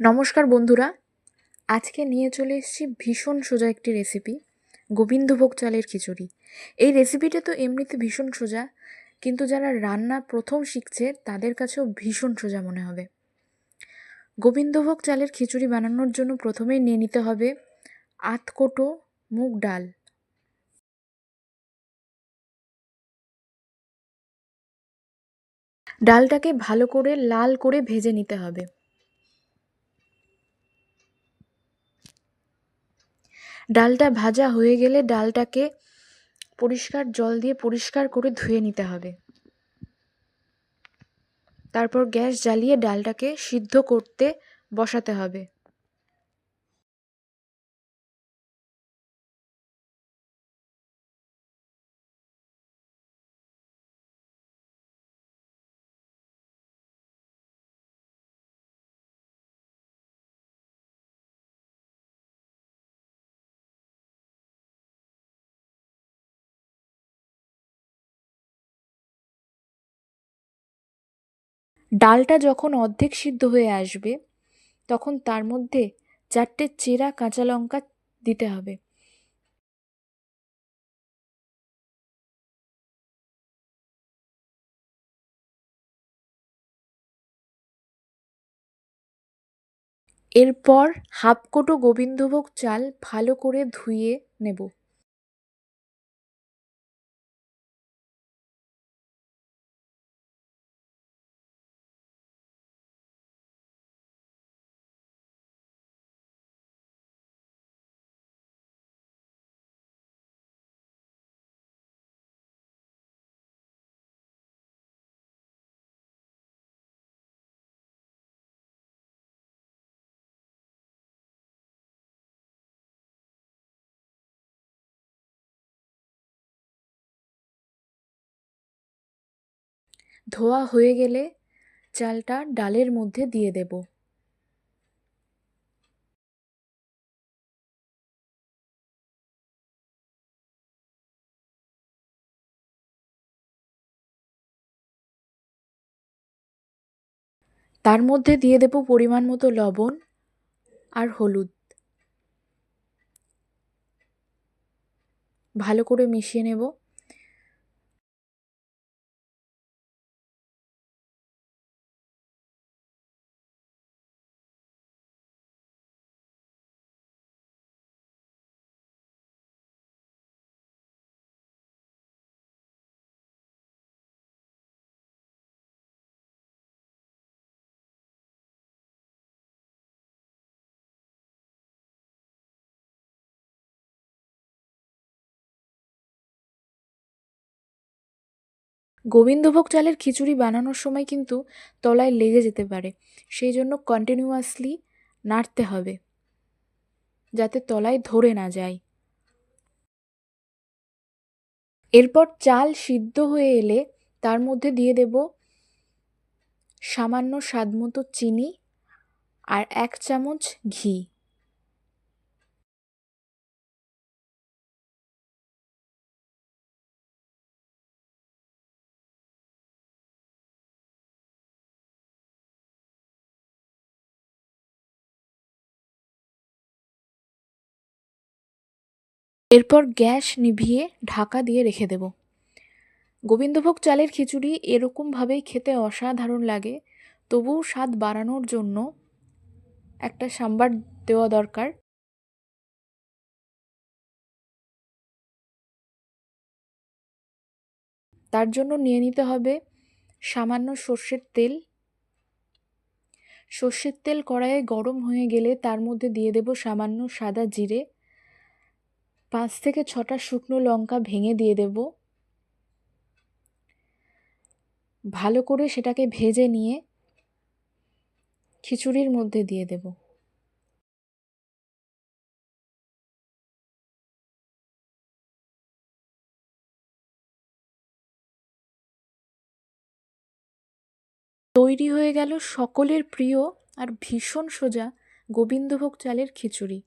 নমস্কার বন্ধুরা। আজকে নিয়ে চলে এসেছি ভীষণ সোজা একটি রেসিপি গোবিন্দভোগ চালের খিচুড়ি। এই রেসিপিটা তো এমনিতে ভীষণ সোজা, কিন্তু যারা রান্না প্রথম শিখছে, তাদের কাছেও ভীষণ সোজা মনে হবে। গোবিন্দভোগ চালের খিচুড়ি বানানোর জন্য প্রথমেই নিয়ে নিতে হবে আধকোটো মুগ ডাল। ডালটাকে ভালো করে, লাল করে ভেজে নিতে হবে। ডালটা ভাজা হয়ে গেলে ডালটাকে পরিষ্কার জল দিয়ে পরিষ্কার করে ধুয়ে নিতে হবে। তারপর গ্যাস জ্বালিয়ে ডালটাকে সিদ্ধ করতে বসাতে হবে। ডালটা যখন অর্ধেক সিদ্ধ হয়ে আসবে, তখন তার মধ্যে চারটে চেরা কাঁচা লঙ্কা দিতে হবে। এরপর হাফ কোটো গোবিন্দভোগ চাল ভালো করে ধুয়ে নেব। ধোয়া হয়ে গেলে চালটা ডালের মধ্যে দিয়ে দেব। তার মধ্যে দিয়ে দেব পরিমাণ মতো লবণ আর হলুদ। ভালো করে মিশিয়ে নেব। গোবিন্দভোগ চালের খিচুড়ি বানানোর সময় কিন্তু তলায় লেগে যেতে পারে। সেই জন্য কন্টিনিউয়াসলি নাড়তে হবে, যাতে তলায় ধরে না যায়। এরপর চাল সিদ্ধ হয়ে এলে তার মধ্যে দিয়ে দেব সামান্য স্বাদমতো চিনি আর এক চামচ ঘি। এরপর গ্যাস নিভিয়ে ঢাকা দিয়ে রেখে দেব। গোবিন্দভোগ চালের খিচুড়ি এরকমভাবেই খেতে অসাধারণ লাগে, তবুও স্বাদ বাড়ানোর জন্য একটা সাম্বার দেওয়া দরকার। তার জন্য নিয়ে নিতে হবে সামান্য সর্ষের তেল। সর্ষের তেল কড়াইয়ে গরম হয়ে গেলে তার মধ্যে দিয়ে দেব সামান্য সাদা জিরে। পাঁচ থেকে ছটা শুকনো লঙ্কা ভেঙে দিয়ে দেব। ভালো করে সেটাকে ভেজে নিয়ে খিচুড়ির মধ্যে দিয়ে দেব। তৈরি হয়ে গেল সকলের প্রিয় আর ভীষণ সোজা গোবিন্দভোগ চালের খিচুড়ি।